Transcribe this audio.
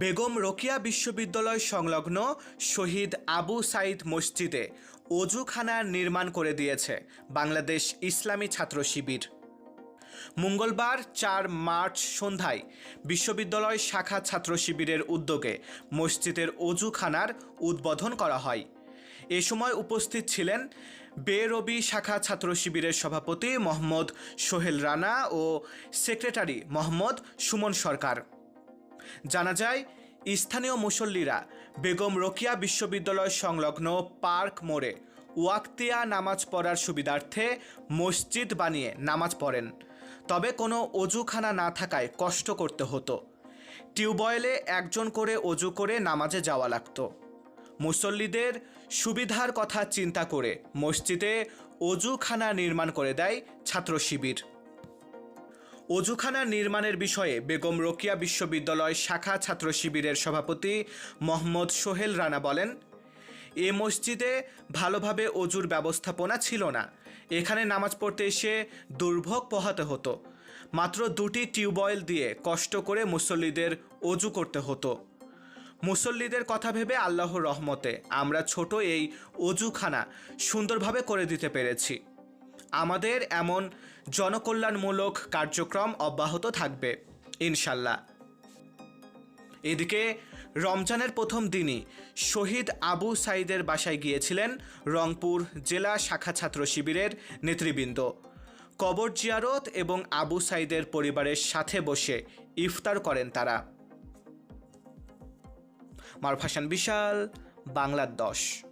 বেগম রোকিয়া বিশ্ববিদ্যালয় সংলগ্ন শহীদ আবু সাইদ মসজিদে অজুখানার নির্মাণ করে দিয়েছে বাংলাদেশ ইসলামী ছাত্র শিবির। মঙ্গলবার চার মার্চ সন্ধ্যায় বিশ্ববিদ্যালয় শাখা ছাত্র শিবিরের উদ্যোগে মসজিদের অজুখানার উদ্বোধন করা হয়। এ সময় উপস্থিত ছিলেন বেরবি শাখা ছাত্র শিবিরের সভাপতি মোহাম্মদ সোহেল রানা ও সেক্রেটারি মোহাম্মদ সুমন সরকার। জানা যায়, স্থানীয় মুসল্লিরা বেগম রোকিয়া বিশ্ববিদ্যালয় সংলগ্ন পার্ক মোড়ে ওয়াক্তিয়া নামাজ পড়ার সুবিধার্থে মসজিদ বানিয়ে নামাজ পড়েন। তবে কোনো অজুখানা না থাকায় কষ্ট করতে হতো। টিউবওয়েলে একজন করে অজু করে নামাজে যাওয়া লাগতো। মুসল্লিদের সুবিধার কথা চিন্তা করে মসজিদে অজুখানা নির্মাণ করে দেয় ছাত্র শিবির অজুখানা নির্মাণের বিষয়ে বেগম রোকিয়া বিশ্ববিদ্যালয় শাখা ছাত্র শিবিরের সভাপতি মোহাম্মদ সোহেল রানা বলেন, এ মসজিদে ভালোভাবে অজুর ব্যবস্থাপনা ছিল না। এখানে নামাজ পড়তে এসে দুর্ভোগ পোহাতে হতো। মাত্র দুটি টিউবওয়েল দিয়ে কষ্ট করে মুসল্লিদের অজু করতে হতো। মুসল্লিদের কথা ভেবে আল্লাহর রহমতে আমরা ছোট এই অজুখানা সুন্দরভাবে করে দিতে পেরেছি। আমাদের এমন জনকল্যাণমূলক কার্যক্রম অব্যাহত থাকবে, ইনশাল্লাহ। এদিকে, রমজানের প্রথম দিনই শহীদ আবু সাইদের বাসায় গিয়েছিলেন রংপুর জেলা শাখা ছাত্র শিবিরের নেতৃবৃন্দ। কবর জিয়ারত এবং আবু সাইদের পরিবারের সাথে বসে ইফতার করেন তারা। মারফাসান বিশাল, বাংলার দশ।